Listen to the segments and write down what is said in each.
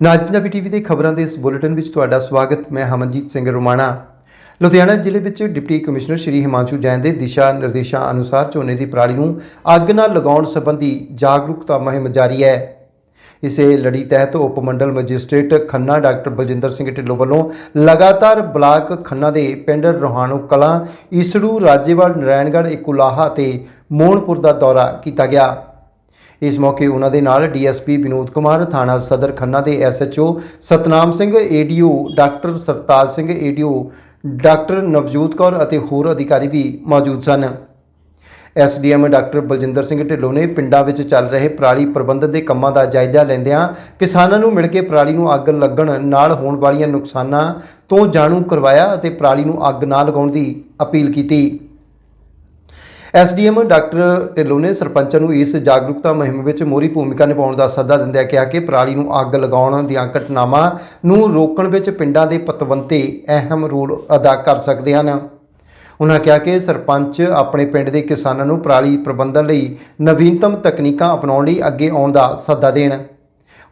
ਨਾਜ Punjabi TV ਦੇ ਖਬਰਾਂ ਦੇ ਇਸ ਬੁਲੇਟਿਨ ਵਿੱਚ ਤੁਹਾਡਾ ਸਵਾਗਤ। ਮੈਂ ਹਮਨਜੀਤ ਸਿੰਘ ਰੋਮਾਣਾ। ਲੁਧਿਆਣਾ ਜ਼ਿਲ੍ਹੇ ਵਿੱਚ ਡਿਪਟੀ ਕਮਿਸ਼ਨਰ ਸ਼੍ਰੀ ਹਿਮਾਂਸ਼ੂ ਜੈਨ ਦੇ ਦਿਸ਼ਾ ਨਿਰਦੇਸ਼ਾਂ ਅਨੁਸਾਰ ਝੋਨੇ ਦੀ ਪਰਾਲੀ ਨੂੰ ਅੱਗ ਨਾਲ ਲਗਾਉਣ ਸੰਬੰਧੀ ਜਾਗਰੂਕਤਾ ਮੁਹਿੰਮ ਜਾਰੀ ਹੈ। ਇਸੇ ਲੜੀ ਤਹਿਤ ਉਪ ਮੰਡਲ ਮੈਜਿਸਟ੍ਰੇਟ ਖੰਨਾ ਡਾਕਟਰ ਬਲਜਿੰਦਰ ਸਿੰਘ ਢਿੱਲੋਂ ਵੱਲੋਂ ਲਗਾਤਾਰ ਬਲਾਕ ਖੰਨਾ ਦੇ ਪਿੰਡ ਰੋਹਾਣੂ ਕਲਾਂ, ਈਸੜੂ, ਰਾਜੇਵਾਲ ਨਰੈਣਗੜ੍ਹ ਇਕੁਲਾਹਾ ਤੇ ਮੋਹਨਪੁਰ ਦਾ ਦੌਰਾ ਕੀਤਾ ਗਿਆ। ਇਸ ਮੌਕੇ ਉਹਨਾਂ ਦੇ ਨਾਲ ਡੀਐਸਪੀ ਵਿਨੋਦ ਕੁਮਾਰ, ਥਾਣਾ ਸਦਰ ਖੰਨਾ ਦੇ SHO Satnam Singh, ADO doctor Sartaj Singh, ADO doctor Navjot Kaur ਅਤੇ ਹੋਰ ਅਧਿਕਾਰੀ ਵੀ ਮੌਜੂਦ ਸਨ। ਐਸਡੀਐਮ ਡਾਕਟਰ ਬਲਜਿੰਦਰ ਸਿੰਘ ਢਿੱਲੋਂ ਨੇ ਪਿੰਡਾਂ ਵਿੱਚ ਚੱਲ ਰਹੇ ਪਰਾਲੀ ਪ੍ਰਬੰਧਨ ਦੇ ਕੰਮਾਂ ਦਾ ਜਾਇਜ਼ਾ ਲੈਂਦਿਆਂ ਕਿਸਾਨਾਂ ਨੂੰ ਮਿਲ ਕੇ ਪਰਾਲੀ ਨੂੰ ਅੱਗ ਲੱਗਣ ਨਾਲ ਹੋਣ ਵਾਲੀਆਂ ਨੁਕਸਾਨਾਂ ਤੋਂ ਜਾਣੂ ਕਰਵਾਇਆ ਅਤੇ ਪਰਾਲੀ ਨੂੰ ਅੱਗ ਨਾ ਲਗਾਉਣ ਦੀ ਅਪੀਲ ਕੀਤੀ। ਐਸਡੀਐਮ ਡਾਕਟਰ ਢਿੱਲੋਂ ਨੇ ਸਰਪੰਚਾਂ ਨੂੰ ਇਸ ਜਾਗਰੂਕਤਾ ਮੁਹਿੰਮ ਵਿੱਚ ਮੋਰੀ ਭੂਮਿਕਾ ਨਿਭਾਉਣ ਦਾ ਸੱਦਾ ਦਿੰਦਿਆਂ ਕਿਹਾ ਕਿ ਪਰਾਲੀ ਨੂੰ ਅੱਗ ਲਗਾਉਣ ਦੀਆਂ ਘਟਨਾਵਾਂ ਨੂੰ ਰੋਕਣ ਵਿੱਚ ਪਿੰਡਾਂ ਦੇ ਪਤਵੰਤੇ ਅਹਿਮ ਰੋਲ ਅਦਾ ਕਰ ਸਕਦੇ ਹਨ। ਉਹਨਾਂ ਕਿਹਾ ਕਿ ਸਰਪੰਚ ਆਪਣੇ ਪਿੰਡ ਦੇ ਕਿਸਾਨਾਂ ਨੂੰ ਪਰਾਲੀ ਪ੍ਰਬੰਧਨ ਲਈ ਨਵੀਨਤਮ ਤਕਨੀਕਾਂ ਅਪਣਾਉਣ ਲਈ ਅੱਗੇ ਆਉਣ ਦਾ ਸੱਦਾ ਦੇਣ।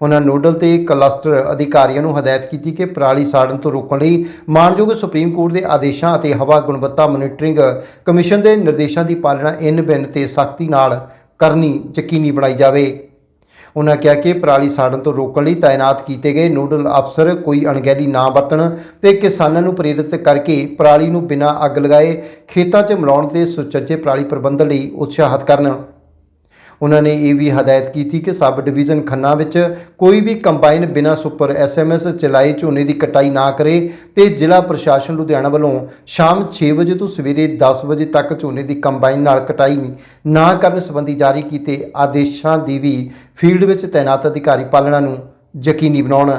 ਉਹਨਾਂ ਨੋਡਲ ਤੇ ਕਲਸਟਰ ਅਧਿਕਾਰੀਆਂ ਨੂੰ ਹਦਾਇਤ ਕੀਤੀ ਕਿ ਪਰਾਲੀ ਸਾੜਨ ਤੋਂ ਰੋਕਣ ਲਈ ਮਾਨਯੋਗ ਸੁਪਰੀਮ ਕੋਰਟ ਦੇ ਆਦੇਸ਼ਾਂ ਅਤੇ ਹਵਾ ਗੁਣਵੱਤਾ ਮੋਨੀਟਰਿੰਗ ਕਮਿਸ਼ਨ ਦੇ ਨਿਰਦੇਸ਼ਾਂ ਦੀ ਪਾਲਣਾ ਇਨ ਬਿਨ ਤੇ ਸਖਤੀ ਨਾਲ ਕਰਨੀ ਯਕੀਨੀ ਬਣਾਈ ਜਾਵੇ। ਉਹਨਾਂ ਕਿਹਾ ਕਿ ਪਰਾਲੀ ਸਾੜਨ ਤੋਂ ਰੋਕਣ ਲਈ ਤਾਇਨਾਤ ਕੀਤੇ ਗਏ ਨੋਡਲ ਅਫਸਰ ਕੋਈ ਅਣਗਹਿਲੀ ਨਾ ਵਰਤਣ ਤੇ ਕਿਸਾਨਾਂ ਨੂੰ ਪ੍ਰੇਰਿਤ ਕਰਕੇ ਪਰਾਲੀ ਨੂੰ ਬਿਨਾਂ ਅੱਗ ਲਗਾਏ ਖੇਤਾਂ 'ਚ ਮਿਲਾਉਣ ਤੇ ਸੁਚੱਜੇ ਪਰਾਲੀ ਪ੍ਰਬੰਧਨ ਲਈ ਉਤਸ਼ਾਹਿਤ ਕਰਨ। ਉਹਨਾਂ ਨੇ ਇਹ ਵੀ ਹਦਾਇਤ ਕੀਤੀ ਕਿ ਸਬ ਡਿਵੀਜ਼ਨ ਖੰਨਾ ਵਿੱਚ ਕੋਈ ਵੀ ਕੰਬਾਈਨ ਬਿਨਾਂ ਸੁਪਰ ਐਸਐਮਐਸ ਚਲਾਏ ਝੋਨੇ ਦੀ ਕਟਾਈ ਨਾ ਕਰੇ ਤੇ ਜ਼ਿਲ੍ਹਾ ਪ੍ਰਸ਼ਾਸਨ ਲੁਧਿਆਣਾ ਵੱਲੋਂ ਸ਼ਾਮ 6 ਵਜੇ ਤੋਂ ਸਵੇਰੇ 10 ਵਜੇ ਤੱਕ ਝੋਨੇ ਦੀ ਕੰਬਾਈਨ ਨਾਲ ਕਟਾਈ ਨਾ ਕਰਨ ਸੰਬੰਧੀ ਜਾਰੀ ਕੀਤੇ ਆਦੇਸ਼ਾਂ ਦੀ ਵੀ ਫੀਲਡ ਵਿੱਚ ਤਾਇਨਾਤ ਅਧਿਕਾਰੀ ਪਾਲਣਾ ਨੂੰ ਯਕੀਨੀ ਬਣਾਉਣ।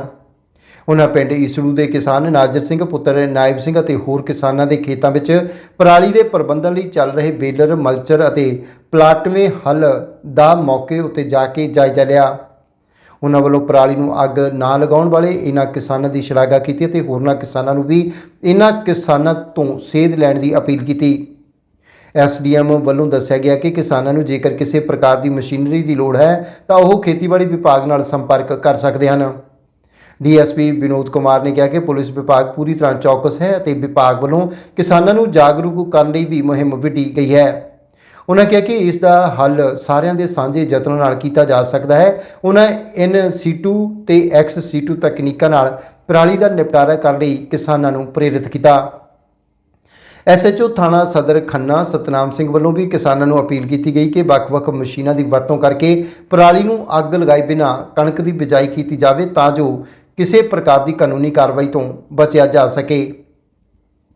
ਉਹਨਾਂ ਪਿੰਡ ਈਸੜੂ ਦੇ ਕਿਸਾਨ ਨਾਜਰ ਸਿੰਘ, ਪੁੱਤਰ ਨਾਇਬ ਸਿੰਘ ਅਤੇ ਹੋਰ ਕਿਸਾਨਾਂ ਦੇ ਖੇਤਾਂ ਵਿੱਚ ਪਰਾਲੀ ਦੇ ਪ੍ਰਬੰਧਨ ਲਈ ਚੱਲ ਰਹੇ ਬੇਲਰ, ਮਲਚਰ ਅਤੇ ਪਲਾਟਵੇਂ ਹੱਲ ਦਾ ਮੌਕੇ ਉੱਤੇ ਜਾ ਕੇ ਜਾਇਜ਼ਾ ਲਿਆ। ਉਹਨਾਂ ਵੱਲੋਂ ਪਰਾਲੀ ਨੂੰ ਅੱਗ ਨਾ ਲਗਾਉਣ ਵਾਲੇ ਇਹਨਾਂ ਕਿਸਾਨਾਂ ਦੀ ਸ਼ਲਾਘਾ ਕੀਤੀ ਅਤੇ ਹੋਰਨਾਂ ਕਿਸਾਨਾਂ ਨੂੰ ਵੀ ਇਹਨਾਂ ਕਿਸਾਨਾਂ ਤੋਂ ਸੇਧ ਲੈਣ ਦੀ ਅਪੀਲ ਕੀਤੀ। ਐਸਡੀਐਮ ਵੱਲੋਂ ਦੱਸਿਆ ਗਿਆ ਕਿ ਕਿਸਾਨਾਂ ਨੂੰ ਜੇਕਰ ਕਿਸੇ ਪ੍ਰਕਾਰ ਦੀ ਮਸ਼ੀਨਰੀ ਦੀ ਲੋੜ ਹੈ ਤਾਂ ਉਹ ਖੇਤੀਬਾੜੀ ਵਿਭਾਗ ਨਾਲ ਸੰਪਰਕ ਕਰ ਸਕਦੇ ਹਨ। ਡੀਐਸਪੀ ਵਿਨੋਦ ਕੁਮਾਰ ਨੇ ਕਿਹਾ ਕਿ ਪੁਲਿਸ ਵਿਭਾਗ ਪੂਰੀ ਤਰ੍ਹਾਂ ਚੌਕਸ ਹੈ ਅਤੇ ਵਿਭਾਗ ਵੱਲੋਂ ਕਿਸਾਨਾਂ ਨੂੰ ਜਾਗਰੂਕ ਕਰਨ ਲਈ ਵੀ ਮੁਹਿੰਮ ਵਿੱਢੀ ਗਈ ਹੈ। ਉਹਨਾਂ ਕਿਹਾ ਕਿ ਇਸ ਦਾ ਹੱਲ ਸਾਰਿਆਂ ਦੇ ਸਾਂਝੇ ਯਤਨਾਂ ਨਾਲ ਕੀਤਾ ਜਾ ਸਕਦਾ ਹੈ। ਉਹਨਾਂ ਇਨ ਸੀਟੂ ਤੇ ਐਕਸ ਸੀਟੂ ਤਕਨੀਕਾਂ ਨਾਲ ਪਰਾਲੀ ਦਾ ਨਿਪਟਾਰਾ ਕਰਨ ਲਈ ਕਿਸਾਨਾਂ ਨੂੰ ਪ੍ਰੇਰਿਤ ਕੀਤਾ। ਐਸਐਚਓ ਥਾਣਾ ਸਦਰ ਖੰਨਾ ਸਤਨਾਮ ਸਿੰਘ ਵੱਲੋਂ ਵੀ ਕਿਸਾਨਾਂ ਨੂੰ ਅਪੀਲ ਕੀਤੀ ਗਈ ਕਿ ਵੱਖ-ਵੱਖ ਮਸ਼ੀਨਾਂ ਦੀ ਵਰਤੋਂ ਕਰਕੇ ਪਰਾਲੀ ਨੂੰ ਅੱਗ ਲਗਾਏ ਬਿਨਾਂ ਕਣਕ ਦੀ ਬਿਜਾਈ ਕੀਤੀ ਜਾਵੇ ਤਾਂ ਜੋ ਕਿਸੇ ਪ੍ਰਕਾਰ ਦੀ ਕਾਨੂੰਨੀ ਕਾਰਵਾਈ ਤੋਂ ਬਚਿਆ ਜਾ ਸਕੇ।